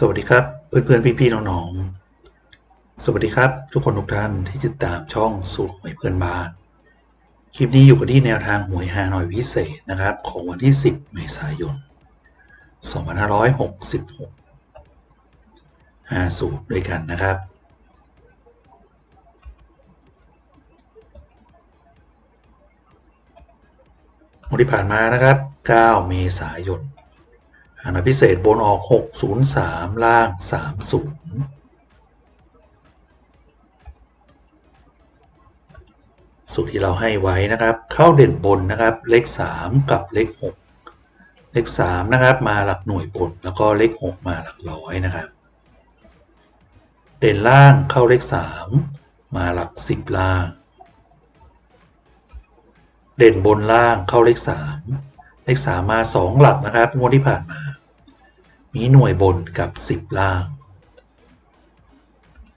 สวัสดีครับ เพื่อนๆพี่ๆน้องๆสวัสดีครับ ทุกคนทุกท่านที่ติดตามช่องสูตรหวยเพื่อนบ้านคลิปนี้อยู่กันที่แนวทางหวยฮานอยพิเศษนะครับ ของวันที่ 10 เมษายน 2566 5สูตรด้วยกันนะครับวันที่ผ่านมานะครับ 9 เมษายน หานพิเศษบนออก 603 ล่าง 30 สูตรที่เราให้ไว้นะครับ เข้าเด่นบนนะครับ เลข 3 กับเลข 6 เลข 3 นะครับ มาหลักหน่วยบน แล้วก็เลข 6 มาหลักร้อยนะครับ เด่นล่างเข้าเลข 3 มาหลัก 10 ล่าง เด่นบนล่างเข้าเลข 3เลข3มา 2 หลักนะครับงวดที่ผ่านมา มีหน่วยบนกับ 10 ล่าง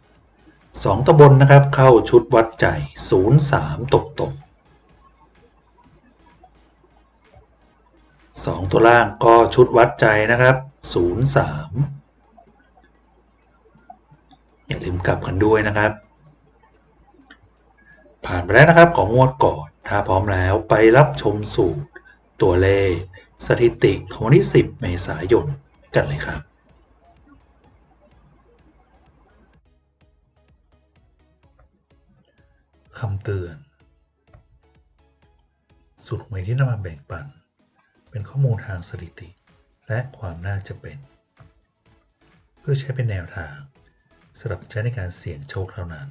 2ตะบนนะครับเข้าชุดวัดใจ 03 ตกตก2ตัวล่างก็ชุดวัดใจนะครับ 03 อย่าลืมกลับกันด้วยนะครับ ผ่านไปแล้วนะครับของงวดก่อน ถ้าพร้อมแล้วไปรับชมสูตร ตัวเลข สถิติของวันที่ 10 เมษายน กันเลยครับคำเตือน สูตรหวยที่นำมาแบ่งปัน เป็นข้อมูลทางสถิติ และความน่าจะเป็น เพื่อใช้เป็นแนวทางสำหรับใช้ในการเสี่ยงโชคเท่านั้น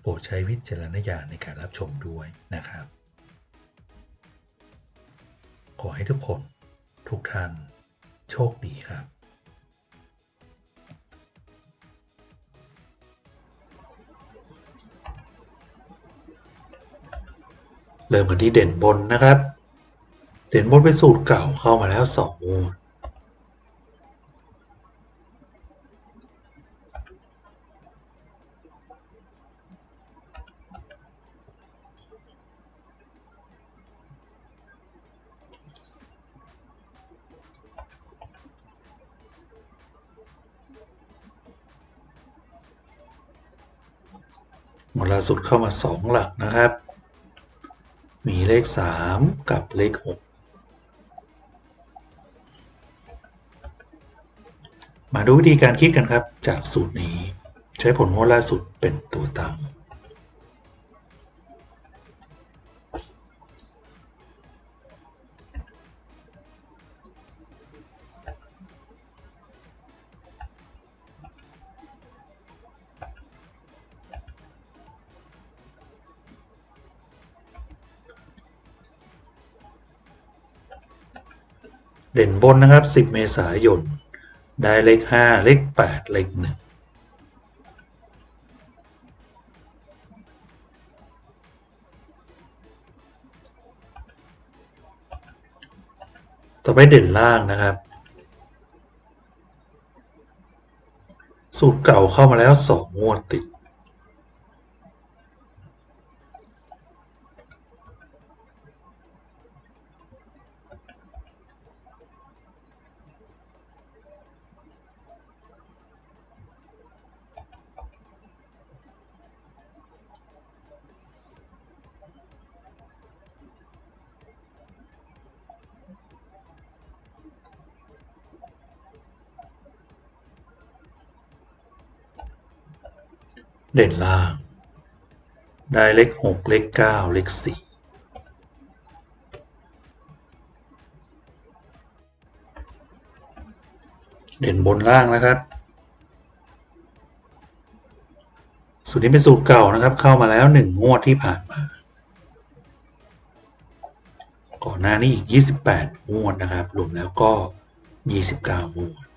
โปรดใช้วิจารณญาณในการรับชมด้วยนะครับ ขอให้ทุกคน ทุกท่าน โชคดีครับเริ่มกันที่เด่นบนนะครับ เด่นบนเป็นสูตรเก่าเข้ามาแล้ว2งวด มดล่าสุดเข้ามา 2 หลักนะครับ มีเลข 3 กับเลข 6 มาดูวิธีการคิดกันครับจากสูตรนี้ ใช้ผลมวดล่าสุดเป็นตัวตั้ง เด่นบนนะครับ 10 เมษายน ได้เลข 5 เลข 8 เลข 1 ต่อไปเด่นล่างนะครับ สูตรเก่าเข้ามาแล้ว 2 งวดติด เด่นล่าง ได้เลข6เลข9เลข4เด่นบนล่างนะครับ สูตรนี้เป็นสูตรเก่านะครับ เข้ามาแล้ว1งวดที่ผ่านมา ก่อนหน้านี้อีก 28 งวดนะครับ รวมแล้วก็ 29 งวด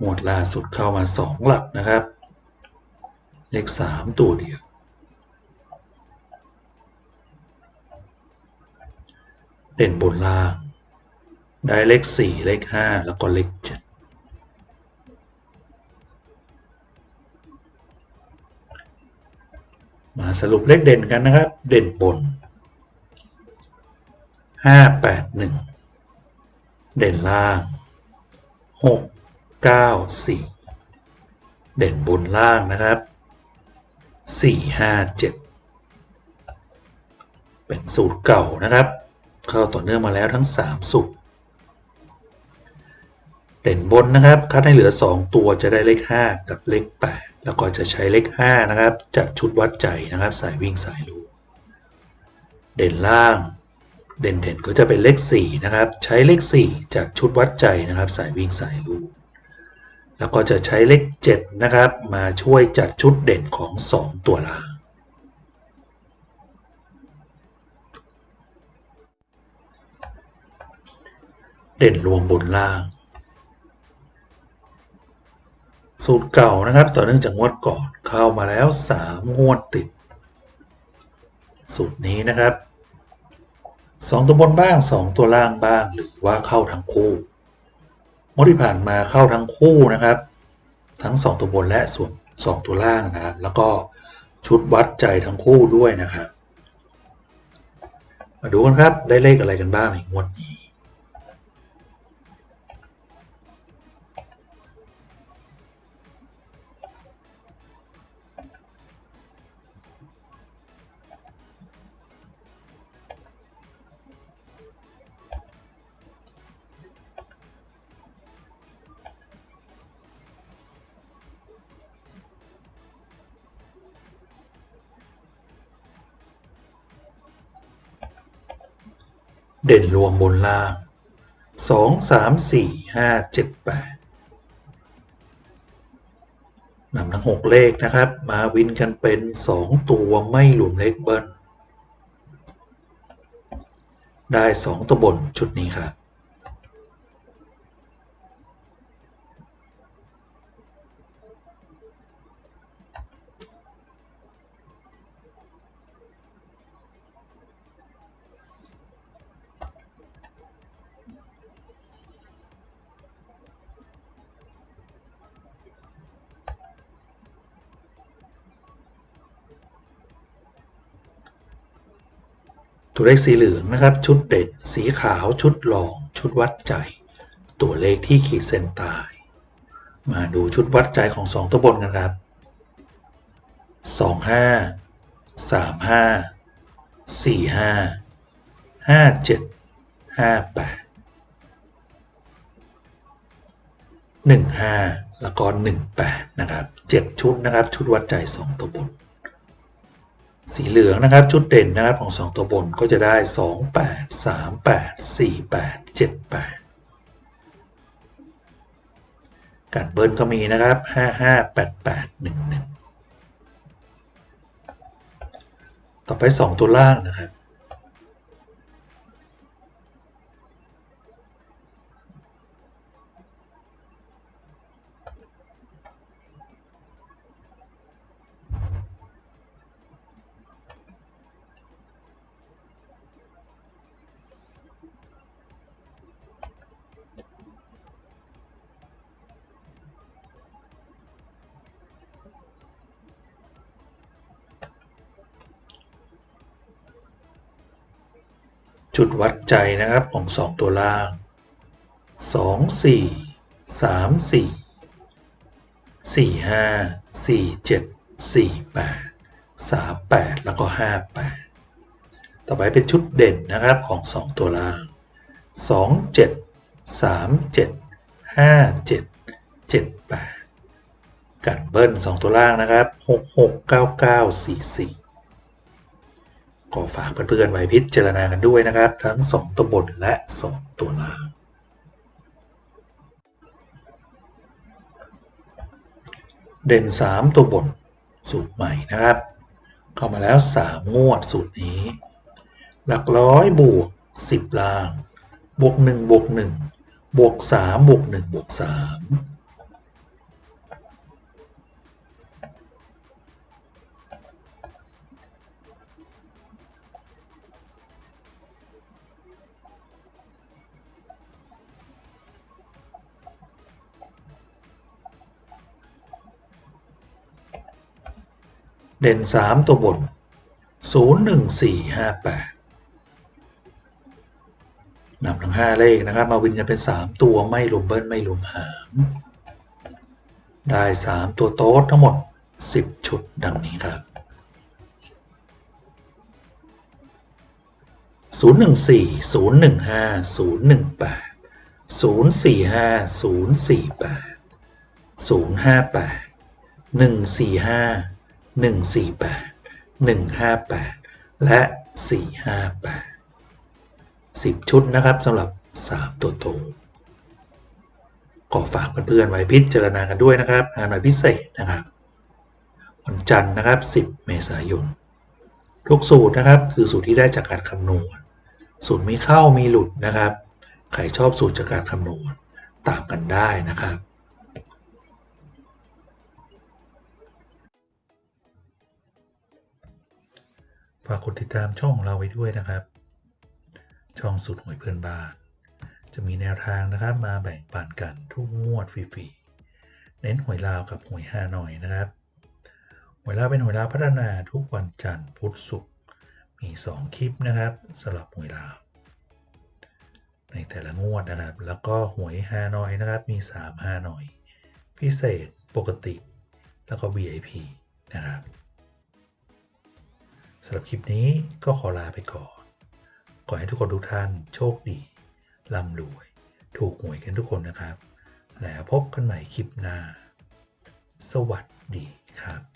หมวดล่าสุดเข้ามา 2 หลักนะครับ เลขสามตัวเดียว เด่นบนล่าง ได้เลขสี่เลขห้าแล้วก็เลขเจ็ดมาสรุปเลขเด่นกันนะครับ เด่นบนห้าแปดหนึ่งเด่นล่างห กเก้าสี่เด่นบนล่างนะครับสี่ห้าเจ็ดเป็นสูตรเก่านะครับ เข้าต่อเนื่องมาแล้วทั้ง 3 สูตร เด่นบนนะครับ คัดให้เหลือ 2 ตัวจะได้เลข 5 กับเลข 8 แล้วก็จะใช้เลข 5 นะครับ จัดชุดวัดใจนะครับ สายวิ่งสายลูเด่นล่างเด่นเด่นก็จะเป็นเลข 4 นะครับ ใช้เลข 4จัดชุดวัดใจนะครับ สายวิ่งสายลู แล้วก็จะใช้เลข 7 นะครับ มาช่วยจัดชุดเด่นของ 2 ตัวล่างเด่นรวมบนล่าง สูตรเก่านะครับ ต่อเนื่องจากงวดก่อนเข้ามาแล้ว 3 งวดติด สูตรนี้นะครับ 2 ตัวบนบ้าง 2 ตัวล่างบ้างหรือว่าเข้าทั้งคู่ งวดที่ผ่านมาเข้าทั้งคู่นะครับ ทั้ง 2 ตัวบนและส่วน2ตัวล่างนะครับ แล้วก็ชุดวัดใจทั้งคู่ด้วยนะครับ มาดูกันครับได้เลขอะไรกันบ้างในงวดนี้ เด่นรวมบนล่างสองสามสี่ห้าเจ็ดแปดนำทั้งหกเลขนะครับ มาวินกันเป็นสองตัวไม่รวมเลขเบิ้ลได้สองตัวบนชุดนี้ครับ ตัวเลขสีเหลืองนะครับ ชุดเด่นสีขาว ชุดรองชุดวัดใจ ตัวเลขที่ขีดเส้นใต้มาดูชุดวัดใจของ 2 ตัวบนกันครับ 2 5 3 5 4 5 5 7 5 8 1 5 แล้วก็ 1 8 นะครับ 7 ชุดนะครับ ชุดวัดใจ 2 ตัวบน สีเหลืองนะครับชุดเด่นนะครับของ 2 ตัวบนก็จะได้ 2 8 3 8 4 8 7 8 การเบิร์นก็มีนะครับ 5 5 8 8 1 1 ต่อไป 2 ตัวล่างนะครับ จุดวัดใจนะครับของ 2 ตัวล่าง 2 4 3 4 4 5 4 7 4 8 3 8 แล้วก็ 5 8 ต่อไปเป็นชุดเด่นนะครับของ 2 ตัวล่าง 2 7 3 7 5 7 7 8 กันเบิ้ล 2 ตัวล่างนะครับ 6 6 9 9 4 4 ก็ฝากเพื่อนๆไว้พิจารณากันด้วยนะครับ ทั้ง 2 ตัวบนและ 2 ตัวล่างเด่น 3 ตัวบนสูตรใหม่นะครับ เข้ามาแล้ว 3 งวดสูตรนี้ หลักร้อยบวก 10 ล่าง บวก 1 บวก 1 บวก 3 บวก 1 บวก 3 เด่น 3 ตัวบน 01458นำทั้ง 5 เลขนะครับ มาวินจะเป็น 3 ตัวไม่รวมเบิ้ลไม่รวมหารได้ 3 ตัวโต๊ดทั้งหมด 10 ชุดดังนี้ครับ 014 015 018 045 048 058 145 148 158 และ 458 10 ชุดนะครับสำหรับ 3 ตัวโตก็ฝากเพื่อนๆไว้พิจารณากันด้วยนะครับหาหน่อยพิเศษนะครับวันจันทร์นะครับ 10 เมษายนทุกสูตรนะครับคือสูตรที่ได้จากการคำนวณ สูตรมีเข้ามีหลุดนะครับ ใครชอบสูตรจากการคำนวณ ตามกันได้นะครับากกดติดตามช่องของเราไว้ด้วยนะครับ ช่องสุดหวยเพื่อนบ้าน จะมีแนวทางนะครับมาแบ่งปันกันทุกงวดฟรีๆเน้นหวยลาวกับหวยฮานอยนะครับหวยลาวเป็นหวยลาวพัฒนาทุกวันจันทร์พุธศุกร์มี 2 คลิปนะครับสำหรับหวยลาวในแต่ละงวดนะครับ แล้วก็หวยฮานอยนะครับ มี3ฮานอย พิเศษ ปกติ แล้วก็ VIP นะครับ สำหรับคลิปนี้ก็ขอลาไปก่อน ขอให้ทุกคนทุกท่านโชคดีร่ำรวย ถูกหวยกันทุกคนนะครับ แล้วพบกันใหม่คลิปหน้า สวัสดีครับ